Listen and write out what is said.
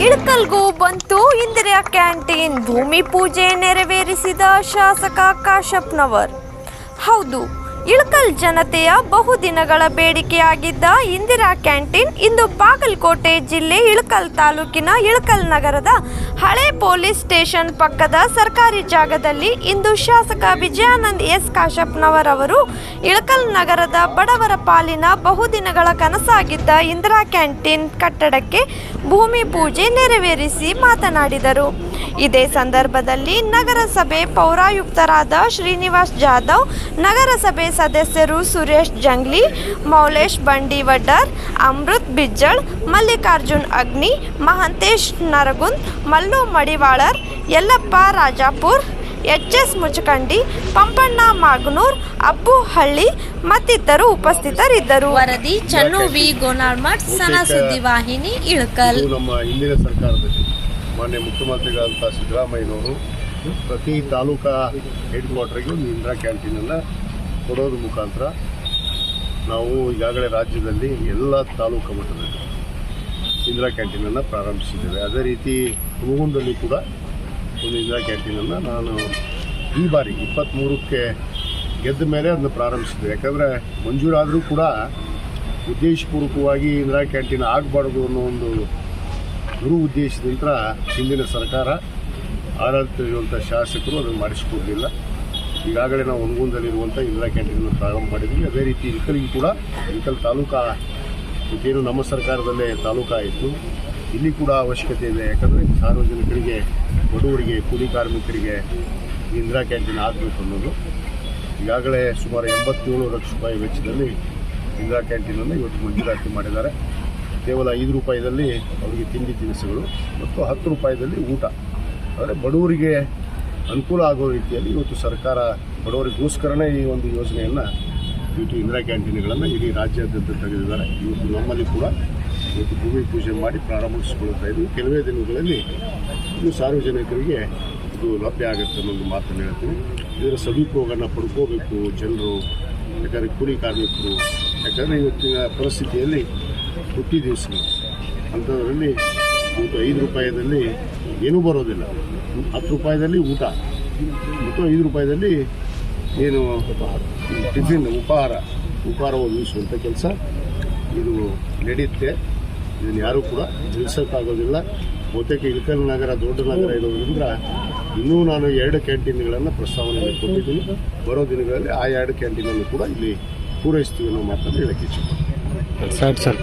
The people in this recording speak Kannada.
ಇಳಕಲ್ಗೂ ಬಂತು ಇಂದಿರಾ ಕ್ಯಾಂಟೀನ್. ಭೂಮಿ ಪೂಜೆ ನೆರವೇರಿಸಿದ ಶಾಸಕ ಕಾಶಪ್ನವರ್ ಹೌದು ಇಳಕಲ್ ಜನತೆಯ ಬಹುದಿನಗಳ ಬೇಡಿಕೆಯಾಗಿದ್ದ ಇಂದಿರಾ ಕ್ಯಾಂಟೀನ್ ಇಂದು ಬಾಗಲಕೋಟೆ ಜಿಲ್ಲೆ ಇಳಕಲ್ ತಾಲೂಕಿನ ಇಳಕಲ್ ನಗರದ ಹಳೆ ಪೊಲೀಸ್ ಸ್ಟೇಷನ್ ಪಕ್ಕದ ಸರ್ಕಾರಿ ಜಾಗದಲ್ಲಿ ಇಂದು ಶಾಸಕ ವಿಜಯಾನಂದ್ ಎಸ್ ಕಾಶಪ್ಪನವರವರು ಇಳಕಲ್ ನಗರದ ಬಡವರ ಪಾಲಿನ ಬಹುದಿನಗಳ ಕನಸಾಗಿದ್ದ ಇಂದಿರಾ ಕ್ಯಾಂಟೀನ್ ಕಟ್ಟಡಕ್ಕೆ ಭೂಮಿ ಪೂಜೆ ನೆರವೇರಿಸಿ ಮಾತನಾಡಿದರು. ಇದೇ ಸಂದರ್ಭದಲ್ಲಿ ನಗರಸಭೆ ಪೌರಾಯುಕ್ತರಾದ ಶ್ರೀನಿವಾಸ್ ಜಾಧವ್ ನಗರಸಭೆ ಸದಸ್ಯರು ಸುರೇಶ್ ಜಂಗ್ಲಿ ಮೌಲೇಶ್ ಬಂಡಿವಡ್ಡರ್ ಅಮೃತ್ ಬಿಜ್ಜಳ್ ಮಲ್ಲಿಕಾರ್ಜುನ್ ಅಗ್ನಿ ಮಹಂತೇಶ್ ನರಗುಂದ್ ಮಲ್ಲು ಮಡಿವಾಳರ್ ಯಲ್ಲಪ್ಪ ರಾಜಾಪುರ್ ಎಚ್ ಎಸ್ ಮುಚಕಂಡಿ ಪಂಪಣ್ಣ ಮಾಗನೂರ್ ಅಬ್ಬು ಹಳ್ಳಿ ಮತ್ತಿತರರು ಉಪಸ್ಥಿತರಿದ್ದರು. ವರದಿ ಚನ್ನು ವಿ. ಗೋನಾಳ್ಮಠ್ ಸನ ಸುದ್ದಿ ವಾಹಿನಿ ಇಳಕಲ್. ನಮ್ಮ ಹಿಂದಿನ ಸರ್ಕಾರದಲ್ಲಿ ಮಾನ್ಯ ಮುಖ್ಯಮಂತ್ರಿಗಳಂತ ಸಿದ್ದರಾಮಯ್ಯನವರು ಪ್ರತಿ ತಾಲೂಕಾ ಹೆಡ್ ಕ್ವಾರ್ಟರ್ಗೆ ಒಂದು ಇಂದಿರಾ ಕ್ಯಾಂಟೀನನ್ನು ಕೊಡೋದ್ರ ಮುಖಾಂತರ ನಾವು ಈಗಾಗಲೇ ರಾಜ್ಯದಲ್ಲಿ ಎಲ್ಲ ತಾಲೂಕು ಮಟ್ಟದಲ್ಲಿ ಇಂದಿರಾ ಕ್ಯಾಂಟೀನನ್ನು ಪ್ರಾರಂಭಿಸಿದ್ದೇವೆ. ಅದೇ ರೀತಿ ಹುಮಗುಂಡಲ್ಲಿ ಕೂಡ ಒಂದು ಇಂದಿರಾ ಕ್ಯಾಂಟೀನನ್ನು ನಾನು ಈ ಬಾರಿ ಇಪ್ಪತ್ತ್ಮೂರಕ್ಕೆ ಗೆದ್ದ ಮೇಲೆ ಅದನ್ನು ಪ್ರಾರಂಭಿಸಿದ್ದೆ ಯಾಕಂದರೆ ಮಂಜೂರಾದರೂ ಕೂಡ ಉದ್ದೇಶಪೂರ್ವಕವಾಗಿ ಇಂದಿರಾ ಕ್ಯಾಂಟೀನ್ ಆಗಬಾರ್ದು ಅನ್ನೋ ಒಂದು ಗುರು ಉದ್ದೇಶದಿಂದ ಹಿಂದಿನ ಸರ್ಕಾರ ಆಡಳಿತ ಶಾಸಕರು ಅದನ್ನು ಮಾಡಿಸಿಕೊಡಲಿಲ್ಲ. ಈಗಾಗಲೇ ನಾವು ಒಣಗುಂದಲ್ಲಿರುವಂಥ ಇಂದಿರಾ ಕ್ಯಾಂಟೀನನ್ನು ಪ್ರಾರಂಭ ಮಾಡಿದ್ವಿ. ಅದೇ ರೀತಿ ಇಕಲಿಗೆ ಕೂಡ ಇಕಲ್ ತಾಲೂಕಾ ಇದೇನು ನಮ್ಮ ಸರ್ಕಾರದಲ್ಲೇ ತಾಲೂಕಾ ಇತ್ತು. ಇಲ್ಲಿ ಕೂಡ ಅವಶ್ಯಕತೆ ಇದೆ. ಯಾಕಂದರೆ ಸಾರ್ವಜನಿಕರಿಗೆ, ಬಡವರಿಗೆ, ಕೂಲಿ ಕಾರ್ಮಿಕರಿಗೆ ಇಂದಿರಾ ಕ್ಯಾಂಟೀನ್ ಆಗಬೇಕು ಅನ್ನೋದು. ಈಗಾಗಲೇ ಸುಮಾರು ಎಂಬತ್ತೇಳು ಲಕ್ಷ ರೂಪಾಯಿ ವೆಚ್ಚದಲ್ಲಿ ಇಂದಿರಾ ಕ್ಯಾಂಟೀನನ್ನು ಇವತ್ತು ಮಂಜೂರಾತಿ ಮಾಡಿದ್ದಾರೆ. ಕೇವಲ ಐದು ರೂಪಾಯಿದಲ್ಲಿ ಅವರಿಗೆ ತಿಂಡಿ ತಿನಿಸುಗಳು ಮತ್ತು ಹತ್ತು ರೂಪಾಯಿದಲ್ಲಿ ಊಟ. ಅಂದರೆ ಬಡವರಿಗೆ ಅನುಕೂಲ ಆಗೋ ರೀತಿಯಲ್ಲಿ ಇವತ್ತು ಸರ್ಕಾರ ಬಡವರಿಗೋಸ್ಕರನೇ ಈ ಒಂದು ಯೋಜನೆಯನ್ನು ಇವತ್ತು ಇಂದಿರಾ ಕ್ಯಾಂಟೀನ್ಗಳನ್ನು ಇಡೀ ರಾಜ್ಯಾದ್ಯಂತ ತೆಗೆದಿದ್ದಾರೆ. ಇವತ್ತು ನಮ್ಮಲ್ಲಿ ಕೂಡ ಇವತ್ತು ಭೂಮಿ ಪೂಜೆ ಮಾಡಿ ಪ್ರಾರಂಭಿಸಿಕೊಳ್ತಾ ಇದ್ದೀವಿ. ಕೆಲವೇ ದಿನಗಳಲ್ಲಿ ಇದು ಸಾರ್ವಜನಿಕರಿಗೆ ಇದು ಲಭ್ಯ ಆಗುತ್ತೆ ಅನ್ನೋದು ಮಾತನ್ನು ಹೇಳ್ತೀನಿ. ಇದರ ಸದುಪಯೋಗನ ಪಡ್ಕೋಬೇಕು ಜನರು. ಯಾಕಂದರೆ ಕೂಲಿ ಕಾರ್ಮಿಕರು. ಯಾಕಂದರೆ ಇವತ್ತಿನ ಪರಿಸ್ಥಿತಿಯಲ್ಲಿ ಹುಟ್ಟಿ ದಿವಸಗಳು ಅಂಥದ್ರಲ್ಲಿ ಊಟ ಐದು ರೂಪಾಯಿದಲ್ಲಿ ಏನೂ ಬರೋದಿಲ್ಲ. ಹತ್ತು ರೂಪಾಯಿದಲ್ಲಿ ಊಟ, ಮತ್ತು ಐದು ರೂಪಾಯಿದಲ್ಲಿ ಏನು ಟಿಫಿನ್, ಉಪಹಾರ ಉಪಹಾರ ಒದಗಿಸುವಂಥ ಕೆಲಸ ಇದು ನಡೆಯುತ್ತೆ ಇದನ್ನು ಯಾರೂ ಕೂಡ ನಿಲ್ಲಿಸೋಕ್ಕಾಗೋದಿಲ್ಲ. ಬಹುತೇಕ ಇಳಕಲ್ ನಗರ, ದೊಡ್ಡ ನಗರ ಇರೋದ್ರಿಂದ ಇನ್ನೂ ನಾನು ಎರಡು ಕ್ಯಾಂಟೀನ್ಗಳನ್ನು ಪ್ರಸ್ತಾವನೆ ಕೊಟ್ಟಿದ್ದೀನಿ. ಬರೋ ದಿನಗಳಲ್ಲಿ ಆ ಎರಡು ಕ್ಯಾಂಟೀನನ್ನು ಕೂಡ ಇಲ್ಲಿ ಪೂರೈಸ್ತೀವಿ ಅನ್ನೋ ಮಾತನ್ನು ಹೇಳಕ್ಕೆ ಇಚ್ಛೆ ಸರ್ ಸರ್.